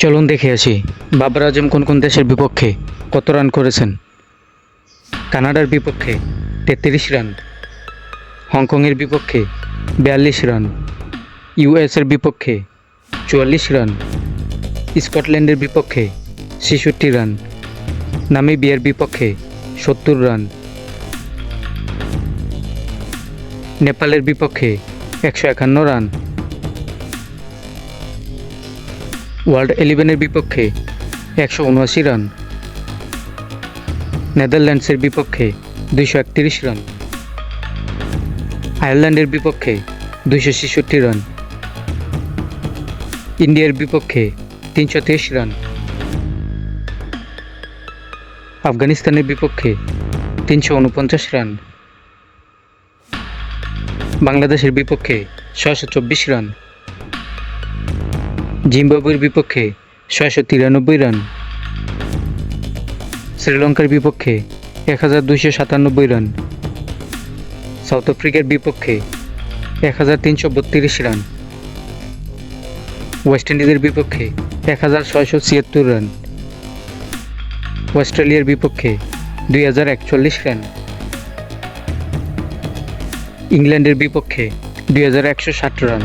চলুন দেখে আসি, বাবর আজম কোন কোন দেশের বিপক্ষে কত রান করেছেন? কানাডার বিপক্ষে তেত্রিশ রান, হংকংয়ের বিপক্ষে বিয়াল্লিশ রান, ইউএসের বিপক্ষে চুয়াল্লিশ রান, স্কটল্যান্ডের বিপক্ষে ছেষট্টি রান, নামিবিয়ার বিপক্ষে সত্তর রান, নেপালের বিপক্ষে একশো একান্ন রান ওয়ার্ল্ড ইলেভেনের বিপক্ষে একশো উনআশি রান। নেদারল্যান্ডসের বিপক্ষে দুইশো একত্রিশ রান। আয়ারল্যান্ডের বিপক্ষে দুইশো ছেষট্টি রান। ইন্ডিয়ার বিপক্ষে তিনশো তেইশ রান। আফগানিস্তানের বিপক্ষে তিনশো উনপঞ্চাশ রান। বাংলাদেশের বিপক্ষে ছশো চব্বিশ রান। জিম্বাবুয়ের বিপক্ষে ছয়শো তিরানব্বই রান। শ্রীলঙ্কার বিপক্ষে এক হাজার দুইশো সাতানব্বই রান। সাউথ আফ্রিকার বিপক্ষে এক হাজার তিনশো বত্রিশ রান। ওয়েস্ট ইন্ডিজের বিপক্ষে এক হাজার ছয়শো ছিয়াত্তর রান। অস্ট্রেলিয়ার বিপক্ষে দুই হাজার একচল্লিশ রান। ইংল্যান্ডের বিপক্ষে দুই হাজার একশো ষাট রান।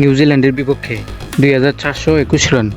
নিউজিল্যান্ডের বিপক্ষে দুই হাজার চারশো একুশ রান।